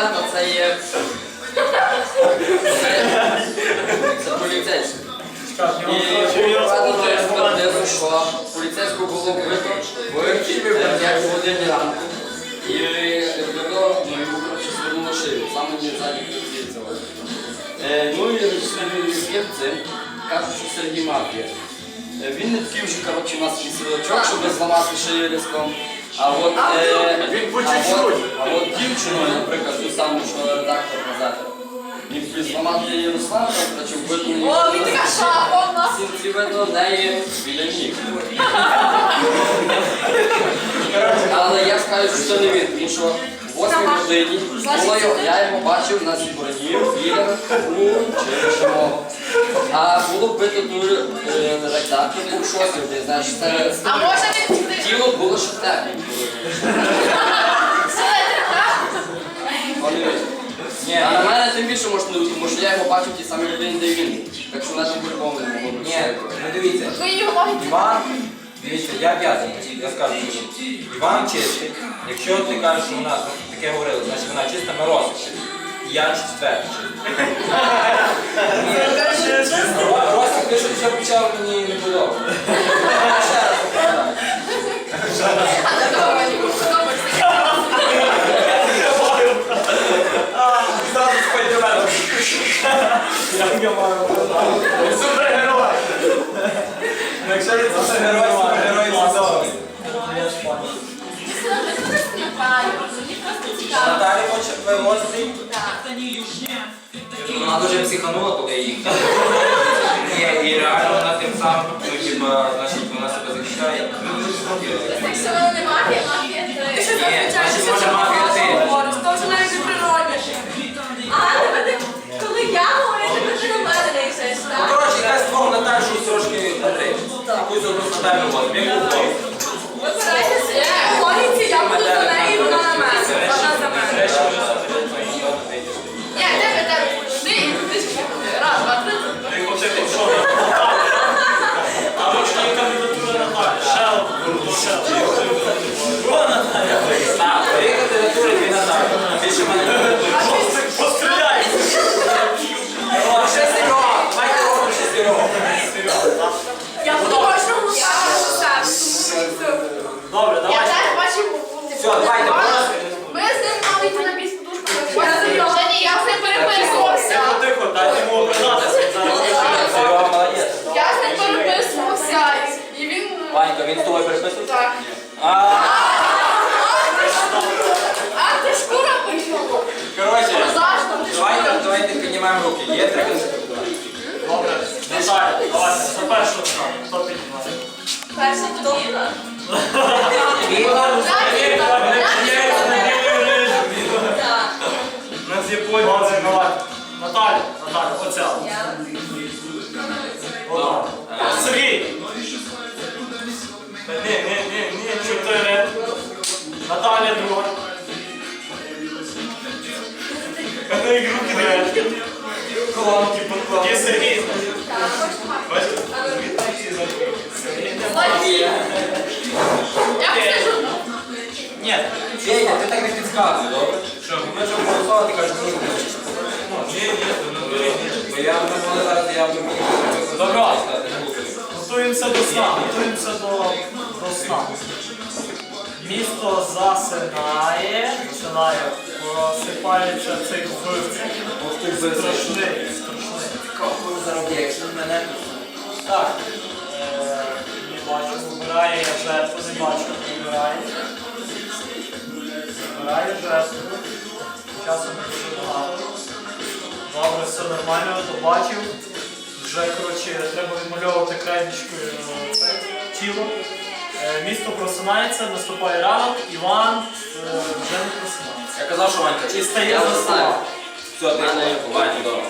Іваненко це є. Це поліцейський. І експертизу, що поліцейського було вбито в 5 годині ранку. І вбито ну, йому коротше звернуло шию, саме не ззаді крутиться. Е, Ну і слід цим кажуть, що Сергій. Е, Він не такий вже коротше, у нас силачок, щоб зламати шию різком. А от, е, Він по а от, чуть-чуть. а от дівчиною, наприклад, ту саму, що редактор газети. Він хотів зламати її Руслан, коротше, вбити її. О, він така шаховна. Сінці видно в неї біля ніг. Але я скажу, що це не він, тому що в 8 годині було його, я його бачив на зібранні біля у Черешемого. А було бито ту е, редактор у 6 годині, знаєш, це А може? Тіло було вийшли. Ні, а на мене тим більше можна не тому що я його бачив в тій самій людині, де він. Так що наші по-любому не могло. Ні, ну дивіться. Ви його ноги Іван, дивіться, я в'язаний, я скажу, що Іван чистий. Якщо ти кажеш, що вона таке говорила, значить вона чиста, ми розпишемо. Я четвертий. Ти що вже почав мені не подобається. Супергерой. Якщо він супергерой, супергерой сезону. Наталі хоче вивозити. Вона дуже психанула, коли їх. І реально вона тим самим, ну, хіба, значить, вона себе захищає. Так що воно не мафія, мафія ти. Ні, Якусь одну Наталю возьмемо. Яку твою? Все, давайте, Ми з ним мали йти на бійську дужку. Я з ним переписувався. Тихо, тихо, дайте йому. Серега, молодець. Я з ним переписувався, і він... Ванька, він з тобою переписується? Так. А, А, ти шкура коротше, Зажно, давайте, давайте піднімаємо руки. Є три кандидатури? Добре. Наталя, давайте, за першу Наталю. Хто піднімає? Перша. Так. Добре, давай. Наталя, Наталя, оця. Отак. Сергій. Ні, ні, ні, ні, чотири. Наталя друга. Руки дивляться. Колонки поклали. Є Сергій. Бачите? Владі. Я. Федя, ти так не підказуй, добре? Що? Ми вже голосувати, кажуть, ні, ні. Ні, ні, ну, ні, ні. Бо я не можу зараз, я вже мені Добре. Готуємося до сна, готуємося до, до сна. Місто засинає, починає, просипається цей вбивця. Страшний, страшний. Кого заробляє, якщо мене Так, е, не бачу, вибирає жертву, не бачу, вибирає. Вибирає жертву. Часом не дуже багато. Добре, все нормально, то бачив. Вже, коротше, треба відмальовувати крайничкою е, тіло. Е, Місто просинається, наступає ранок, Іван е, вже не просинається. Я казав, що Ванька, І стає за не Все, ти є Ваня, добре.